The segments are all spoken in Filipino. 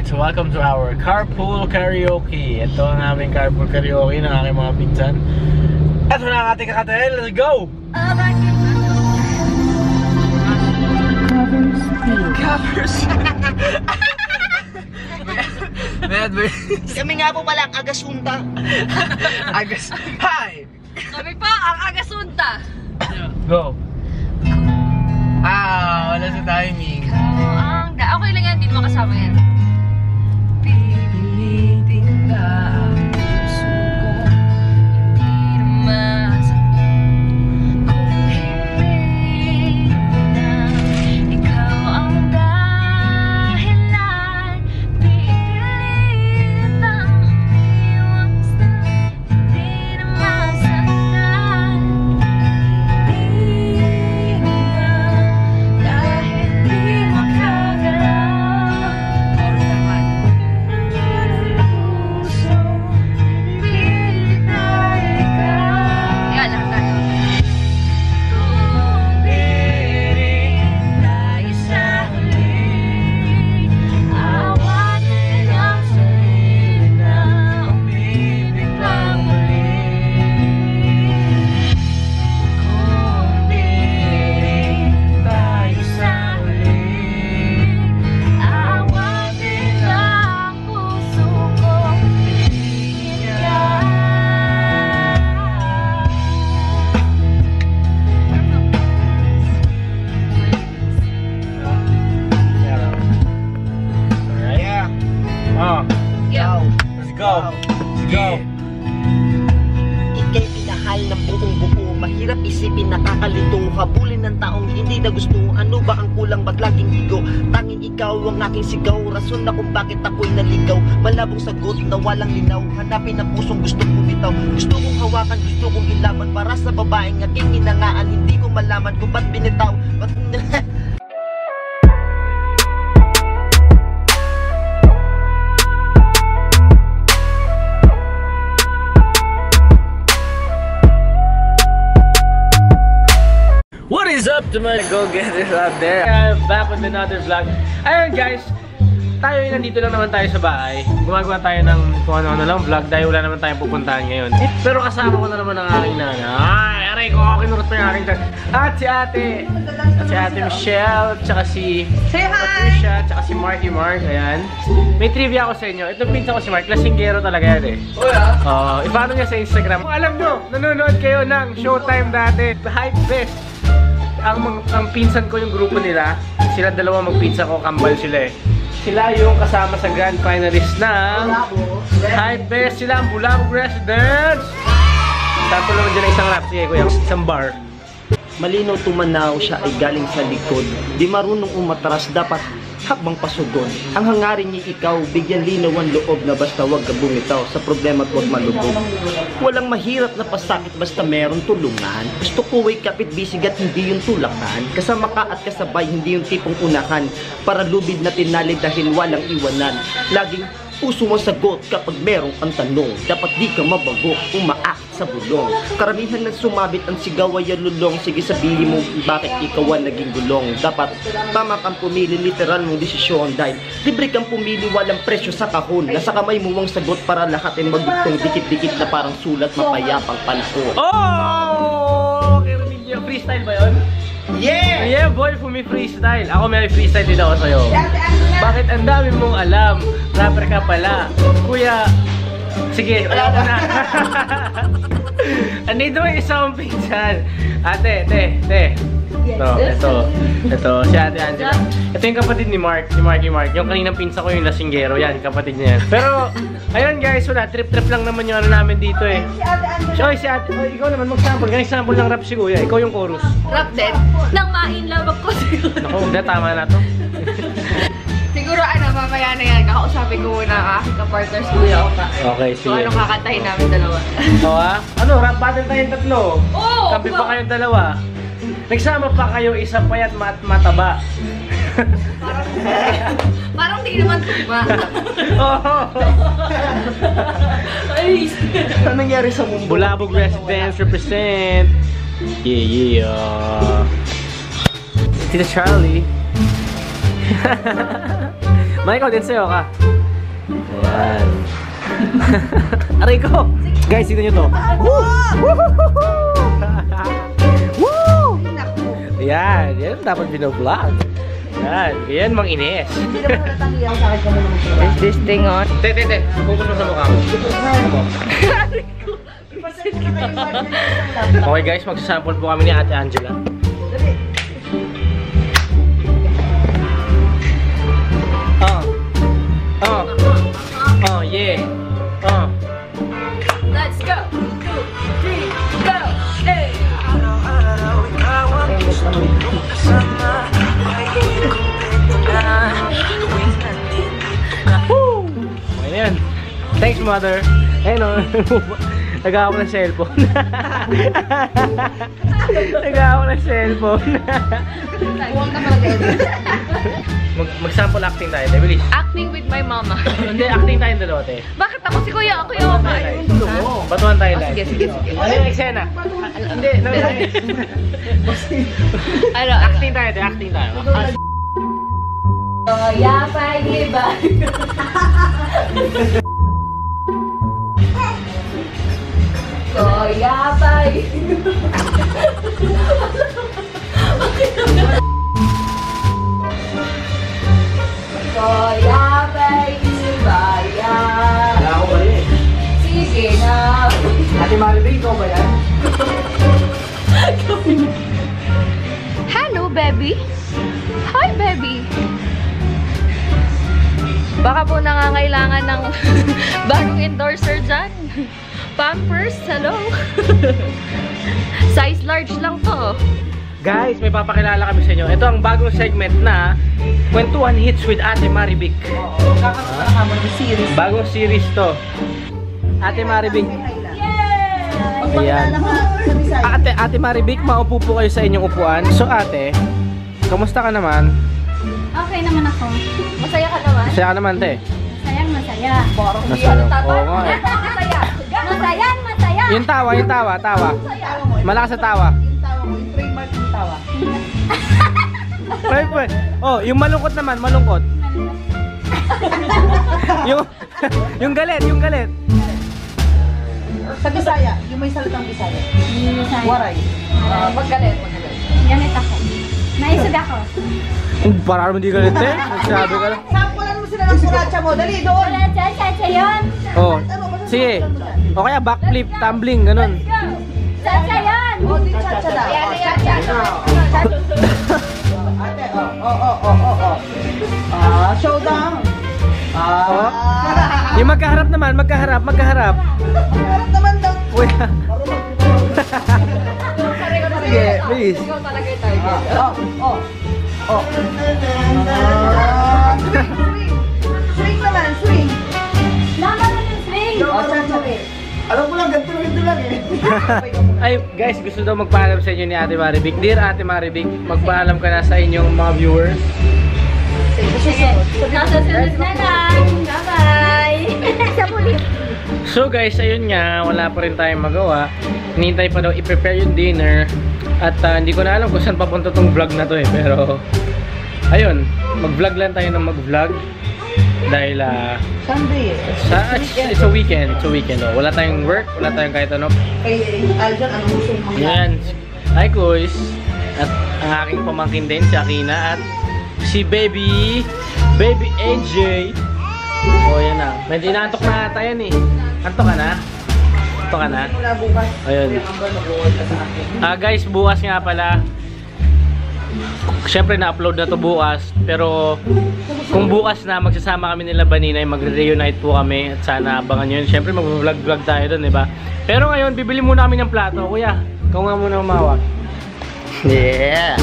Alright, so welcome to our carpool karaoke. Ito ang aming carpool karaoke ng aking mga pinsan. Ito na ang ating kakatel. Let's go! Covers. May advice. Kami nga po pala ang agasunta. Agas. Hi! Kami pa ang agasunta. Go! Ah, wala sa timing. Ikaw ang da. Okay lang yan, hindi mo kasama yan. God. Aking sigaw. Rason na kung bakit ako'y naligaw. Malabong sagot na walang linaw. Hanapin ang pusong gustong bumitaw Gusto kong hawakan, gusto kong ilaban. Para sa babaeng aking inangaan Hindi ko malaman kung ba't binitaw. Ba't up to my go-getters out there? I'm back with another vlog. Ayun guys, tayo ay nandito lang naman tayo sa bahay. Gumagawa tayo ng kung ano-ano lang vlog dahil wala naman tayong pupuntahan ngayon. Pero kasama ko na naman ang aking nanay. Ay, aray ko, kinurot pa yung aking dad. At si ate, at si ate Michelle, tsaka si Patricia, tsaka si Marky Mark. Ayan. May trivia ako sa inyo. Itong pinsan ko si Mark, lasinggero talaga yan eh. Oo, ipano niya sa Instagram. Kung alam nyo, nanonood kayo ng Showtime dati, Hype Best ang, ang pinsan ko yung grupo nila, sila dalawa magpinsan ko, kambal sila eh. Sila yung kasama sa grand finalist ng Hype Best, sila ang Bulabog Residents! Tapos naman dyan ang isang rap, sige kuya, isang bar. Malinaw tumanaw siya ay galing sa likod Di marunong umatras dapat habang pasugon. Ang hangarin niya ikaw bigyan linaw ang loob na basta wag ka bumitaw Sa problema at wag malubog. Walang mahirap na pasakit basta meron tulungan. Gusto ko ay kapit bisig at hindi yung tulakan. Kasama ka at kasabay hindi yung tipong unahan. Para lubid na tinali dahil walang iwanan. Laging puso mo sagot kapag meron kang tanong Dapat di ka mabago, umaak sa bulong Karamihan ng sumabit ang sigaw ay lulong Sige sabihin mo bakit ikaw ang naging gulong Dapat tama kang pumili, literal mong desisyon Dahil libre kang pumili, walang presyo sa kahon Nasa kamay mo ang sagot para lahat ay magdugtong Dikit-dikit na parang sulat, mapayapang panahon Oh! Okay. Freestyle ba yun? Yeah! Yeah boy, for me freestyle. Ako may freestyle din ako sa'yo. Bakit ang dami mong alam? Rapper ka pala. Kuya, sige, wala ko na. Andito may isang pinsan. Ate, te, te. Ito, ito, ito, si Ate Angela. Ito yung kapatid ni Mark, si Marky Mark. Yung kaninang pinsan ko yung lasinggero, yan, kapatid niya yan. Pero, ayun guys, wala, trip-trip lang naman yung ano namin dito eh. Si Ate. si Ate, oh, ikaw naman mag-sample. Ganyan sample ng rap si Kuya, ikaw yung chorus. Rap din. Nang ma-inlove ako siguro. Naku, hindi, tama na to. Siguro ano, mamaya na yan. Kakausapin ko muna ang aking kapartners kuya ko pa. Okay, So sige. anong kakantahin namin dalawa? Oo ah. Ano, rap battle tayong tatlo. Oo! Kampi pa kayong dalawa. Nagsama pa kayo isa payat mat mataba. Parang di naman tugma. Oo. Ay! Ano nangyari sa mundo? Bulabog Residence represent. Yeah, yeah. Tita Charlie. Ikaw din sa'yo ka. Ayan. Aray ko! Guys, sino nyo to? Woo! Woo! Ayan, yan dapat binoblog. Yan, yan mang Ines. Is this thing on? Te, te, te. Focus mo sa mukha mo. Okay guys, magsasample po kami ni Ate Angela. Mother. Ayun o. Nagawa ko ng cellphone. Nagawa ko ng cellphone. Mag Mag-sample acting tayo. Bilis. Acting with my mama. Hindi, acting tayo dalawa, te. Bakit ako si Kuya? Ako yung Batuhan tayo live. Batuhan tayo live. sige, sige, sige. Ano yung eksena? Hindi, no, no. Ano? Acting tayo, te. Acting tayo. Kuya, pag-iba. Kuya, pag-iba. Wala ko ba rin Sige na. Ate Maribel, ba? Hello, baby. Hi, baby. Baka po nangangailangan ng bagong endorser dyan. Pampers, hello. Size large lang to. Guys, may papakilala kami sa inyo. Ito ang bagong segment na Kwentuhan Hits with Ate Maribik. series. Bagong series to. Ate Maribik. Ayan. Ate, Ate Maribik, maupo po kayo sa inyong upuan. So ate, kamusta ka naman? Okay naman ako. Masaya ka naman? Masaya ka naman, te. Masayang masaya. Masaya. Oo nga eh. Masaya. Masayang masaya. Yung tawa, yung tawa, tawa. Malakas sa tawa. Pwede, pwede. Oh, yung malungkot naman, malungkot. yung, yung galit, yung galit. Sa Bisaya, yung may salitang Bisaya. Masaya. Waray. Ah, Magalit, magalit. Ganit ako. Naisog ako. Para naman di galit, eh. Nagsabi ka lang. Sila ng suracha mo. Dali, doon. Dyan, chacha yun. Oh, sige. O kaya backflip, tumbling, ganun. Chacha yun. O, di chacha daw. Yan, yan, chacha. Ate, o, o, o, o, o, o. Ah, showdown. Oh. Ah. Yung magkaharap naman, magkaharap, magkaharap. Harap naman daw. Kuya. Sige, please. Ikaw talaga yung target. O, o, o. Ah, Alam mo lang, ganito lang, ganito lang eh. Ay, guys, gusto daw magpaalam sa inyo ni Ate Maribik. Dear Ate Maribik, magpaalam ka na sa inyong mga viewers. Sige. Nasa sunod na lang. Bye-bye. Sa muli. So guys, ayun nga, wala pa rin tayong magawa. Hinihintay pa daw i-prepare yung dinner. At ah, hindi ko na alam kung saan papunta tong vlog na to eh. Pero, ayun, mag-vlog lang tayo ng mag-vlog. Dahil, ah, Sunday eh. sa, it's, it's a weekend. It's a weekend. Oh. Wala tayong work, wala tayong kahit ano. Kay Aljan, anong gusto mo? Yan. Hi, Kuys. At ang aking pamangkin din, si Akina. At si Baby, Baby AJ. O, yan na. Medyo inaantok na ata yan eh. Antok ka na? Antok ka na? Ayun. Ah, guys, bukas nga pala. Siyempre, na-upload na to bukas. Pero, kung bukas na, magsasama kami nila Baninay, magre-reunite po kami. At sana abangan nyo yun. Siyempre, mag-vlog-vlog tayo doon, di ba? Pero ngayon, bibili muna kami ng plato. Kuya, ikaw nga muna umawak. Yeah!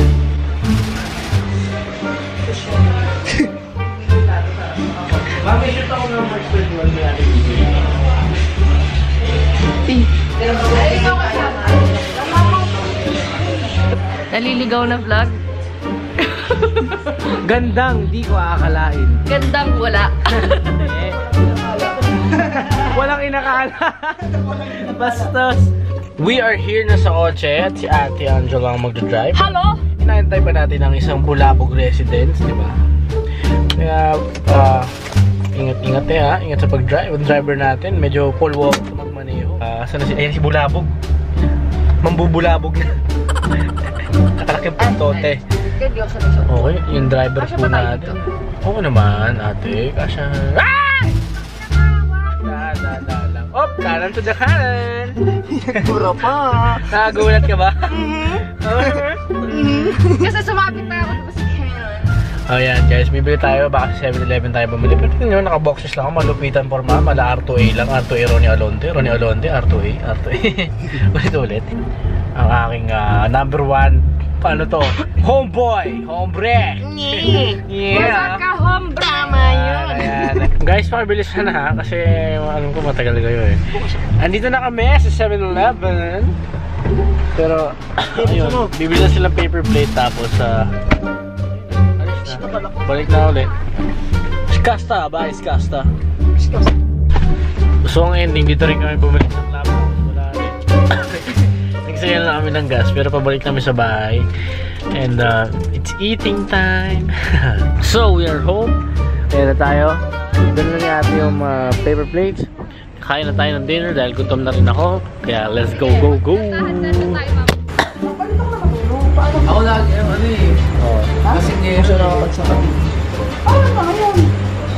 Mami, shoot ako ng first one na Naliligaw na vlog. Gandang, di ko aakalain. Gandang wala. Walang inakala. Bastos. We are here na sa Oche at si Ate Angela ang magdadrive. Hello? Inaantay pa natin ang isang Bulabog residence, di ba? Kaya, ah, ingat-ingat eh ha. Ingat sa pag-drive. Ang driver natin, medyo ako sa magmaneho. Ah, saan na si, ayan si Bulabog. Mambubulabog na. Nakalaki ang puntote. Hindi ako sanay sa Okay, yung driver Kasya po natin. Oo naman, ate. Kasya. Ah! Da, da, da lang. Op, kanan to the kanan. Pura pa. Nakagulat ka ba? Kasi sumabit pa ako tapos Ken. Oh yan guys, bibili tayo. Baka sa 7-Eleven tayo bumili. Pero tingnan nyo, naka-boxes lang ako. Malupitan forma. Mala R2A lang. R2A Ronnie Alonde. Ronnie Alonde, R2A. R2A. Ulit-ulit. Ang aking ah, number one, paano to? Homeboy! Hombre! Yeah! ka yun. Ayan. Guys, pakibilis na ha. Kasi alam ko matagal kayo eh. Andito na kami sa 7-Eleven. Pero, ayun. Bibili na silang paper plate tapos sa... na. Balik na ulit. Skasta ba? Skasta. So ang ending, dito rin kami bumalik ng. Nagsaya na kami ng gas pero pabalik kami sa bahay. And uh, it's eating time. so we are home. Kaya na tayo. Doon na ate yung uh, paper plates. Kain na tayo ng dinner dahil gutom na rin ako. Kaya let's go, go, go! Ako lagi, ano eh. Oh. Kasi ngayon siya nakapagsabi.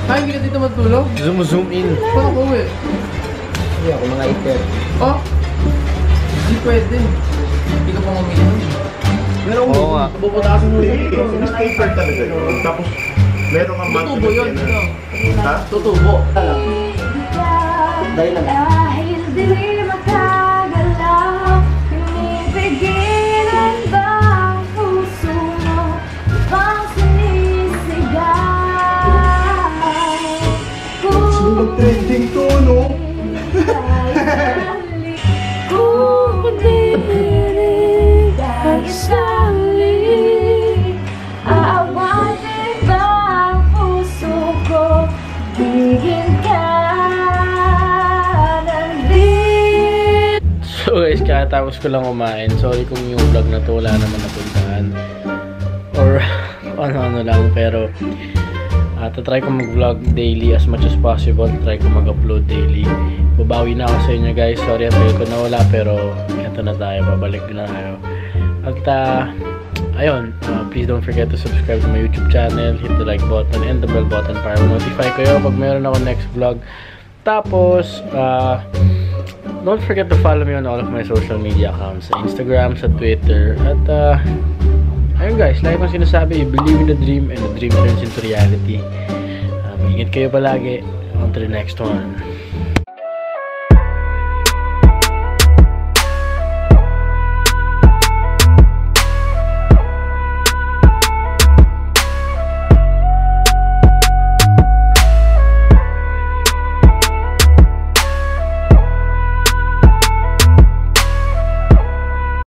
Kaya hindi ka dito matulog? Zoom, zoom in. Paano ko uwi? Hindi ako mga iter. Oh? Hindi pwede. Hindi ka pa umiinom. Pero Oo nga. bubutasan mo yun. Newspaper talaga yun. Tapos, meron kang Tutubo yun. na- Ha? Tutubo. Dahil lang. Dahil di makagalaw Pinipigilan ba ang puso mo Bang sinisigaw Kung to, kakatapos ko lang kumain. Sorry kung yung vlog na to wala naman napuntahan. Or ano-ano lang. Pero uh, try ko mag-vlog daily as much as possible. Try ko mag-upload daily. Babawi na ako sa inyo guys. Sorry at ko nawala pero eto na tayo. Babalik na tayo. At uh, ayun, uh, please don't forget to subscribe to my YouTube channel. Hit the like button and the bell button para notify kayo pag meron ako next vlog. Tapos, uh, Don't forget to follow me on all of my social media accounts sa Instagram, sa Twitter, at uh, ayun guys, like kong sinasabi, believe in the dream and the dream turns into reality. Um, ingat kayo palagi. To the next one.